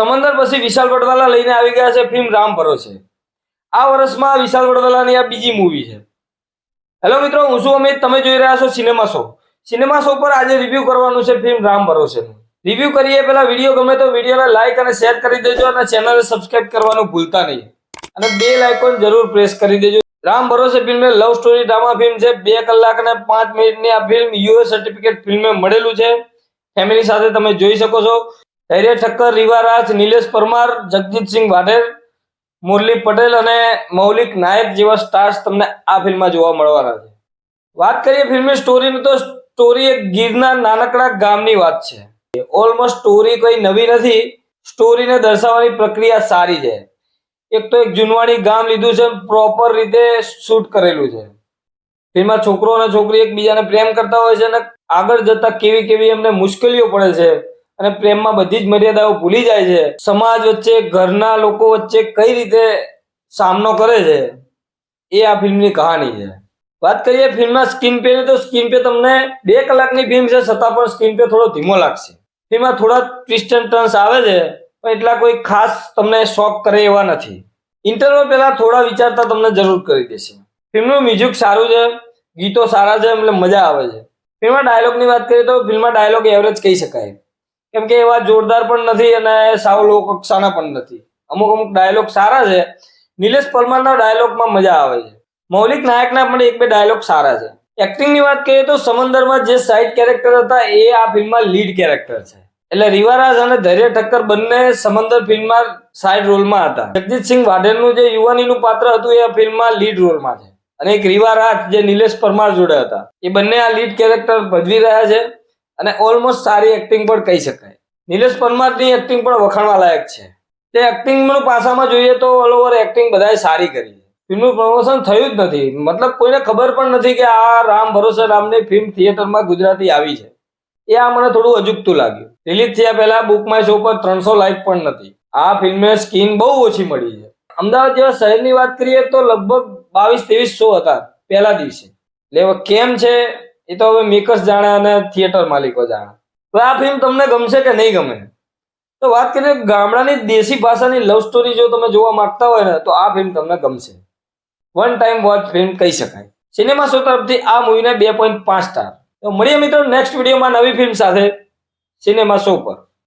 સમંદર પછી વિશાલ વડવાલા લઈને આવી ગયા છે ફિલ્મ રામ ભરોસે. આ વર્ષમાં વિશાલ વડવાલાની આ બીજી મૂવી છે. હેલો મિત્રો, હું શું અમિત. તમે જોઈ રહ્યા છો સિનેમા શો સિનેમા શો પર આજે રિવ્યુ કરવાનું છે ફિલ્મ રામ ભરોસેનું. રિવ્યુ કરીએ પહેલા વીડિયો ગમે તો વિડીયોને લાઇક અને શેર કરી દેજો અને ચેનલને સબસ્ક્રાઇબ કરવાનું ભૂલતા નહીં. અને બે લાઇકોન જરૂર પ્રેસ કરી દેજો. Ram Bharose film love story drama film છે. બે કલાક અને પાંચ મિનિટની આ ફિલ્મ યુએસ સર્ટિફિકેટ ફિલ્મે મળેલું છે. ફેમિલી સાથે તમે જોઈ શકો છો. ધૈર્ય ઠક્કર રીવારાજ, નિલેશ પરમાર જગજીતસિંહ વાઢેર મુરલી પટેલ અને મૌલિક નાયક જેવા સ્ટાર્સ તમને આ ફિલ્મમાં જોવા મળવાના છે. વાત કરીએ ફિલ્મની સ્ટોરીની તો સ્ટોરી એક ગીરના નાનકડા ગામની વાત છે. ઓલમોસ્ટ સ્ટોરી કોઈ નવી નથી, સ્ટોરીને દર્શાવવાની પ્રક્રિયા સારી છે. એક તો એક જૂનવાણી ગામ લીધું છે પ્રોપર રીતે શૂટ કરેલું છે. ફિલ્મમાં છોકરો અને છોકરી એકબીજાને પ્રેમ કરતા હોય છે અને આગળ જતા કેવી કેવી એમને મુશ્કેલીઓ પડે છે. અને પ્રેમમાં બધી જ મર્યાદાઓ ભૂલી જાય છે. સમાજ વચ્ચે, ઘરના લોકો વચ્ચે કઈ રીતે સામનો કરે છે એ આ ફિલ્મની કહાની છે. વાત કરીએ ફિલ્મના સ્ક્રીન પે તો સ્ક્રીન પે તમને બે કલાકની ફિલ્મ છે, છતાં પણ સ્ક્રીન પે થોડો ધીમો લાગશે. ફિલ્મમાં થોડા ટ્વિસ્ટ એન્ડ ટર્ન્સ આવે છે, પણ એટલા કોઈ ખાસ તમને શોખ કરે એવા નથી. ઇન્ટરવ્યુ પહેલા થોડા વિચારતા તમને જરૂર કરી દેશે. ફિલ્મનું મ્યુઝિક સારું છે, ગીતો સારા છે, એટલે મજા આવે છે. ફિલ્મમાં ડાયલોગની વાત કરીએ તો ફિલ્મમાં ડાયલોગ એવરેજ કહી શકાય. કેમ કે એવા જોરદાર પણ નથી અને સાવ લો કક્ષાના પણ નથી. અમુક અમુક ડાયલોગ સારા છે. નિલેશ પરમારના ડાયલોગમાં મજા આવે છે. મૌલિક નાયકના પણ એક બે ડાયલોગ સારા છે. એક્ટિંગની વાત કરીએ તો સમંદરમાં જે સાઇડ કેરેક્ટર હતા એ આ ફિલ્મમાં લીડ કેરેક્ટર છે. એટલે રિવારાજ અને ધૈર્ય ઠક્કર બંને સમંદર ફિલ્મમાં સાઇડ રોલમાં હતા. જગજીતસિંહ વાઢેરનું જે યુવાનીનું પાત્ર હતું એ આ ફિલ્મમાં લીડ રોલમાં છે. અને એક રિવારાજ જે નિલેશ પરમાર જોડે હતા. એ બંને આ લીડ કેરેક્ટર ભજવી રહ્યા છે. અને ઓલમોસ્ટ સારી એક્ટિંગ પણ કહી શકાય. નિલેશ પરમારની એક્ટિંગ પણ વખાણવા લાયક છે. તે એક્ટિંગનું પાસામાં જોઈએ તો ઓલ ઓવર એક્ટિંગ બધાએ સારી કરી ફિલ્મનું પ્રમોશન થયું જ નથી. મતલબ કોઈને ખબર પણ નથી કે આ રામ ભરોસે નામની ફિલ્મ થિયેટરમાં ગુજરાતી આવી છે. એ આ મને થોડું અજુગતું લાગ્યું. રિલીઝ થયા પહેલા બુક માય શો પર ત્રણસો લાઇક પણ નથી. આ ફિલ્મે સ્કીન બહુ ઓછી મળી છે. અમદાવાદ જેવા શહેરની વાત કરીએ તો લગભગ બાવીસ ત્રેવીસ શો હતા પહેલા દિવસે. એટલે કેમ છે? એ તો હવે મેકર્સ જાણે અને થિયેટર માલિકો જાણે. તો આ ફિલ્મ તમને ગમશે કે નહીં ગમે? તો વાત કરીએ ગામડાની દેશી ભાષાની લવ સ્ટોરી જો તમે જોવા માંગતા હોય ને, તો આ ફિલ્મ તમને ગમશે. વન ટાઈમ વોચ ફિલ્મ કહી શકાય. સિનેમા શો તરફથી આ મૂવીને બે પોઈન્ટ પાંચ સ્ટાર તો મળીએ મિત્રો નેક્સ્ટ વિડીયોમાં નવી ફિલ્મ સાથે સિનેમા શો પર.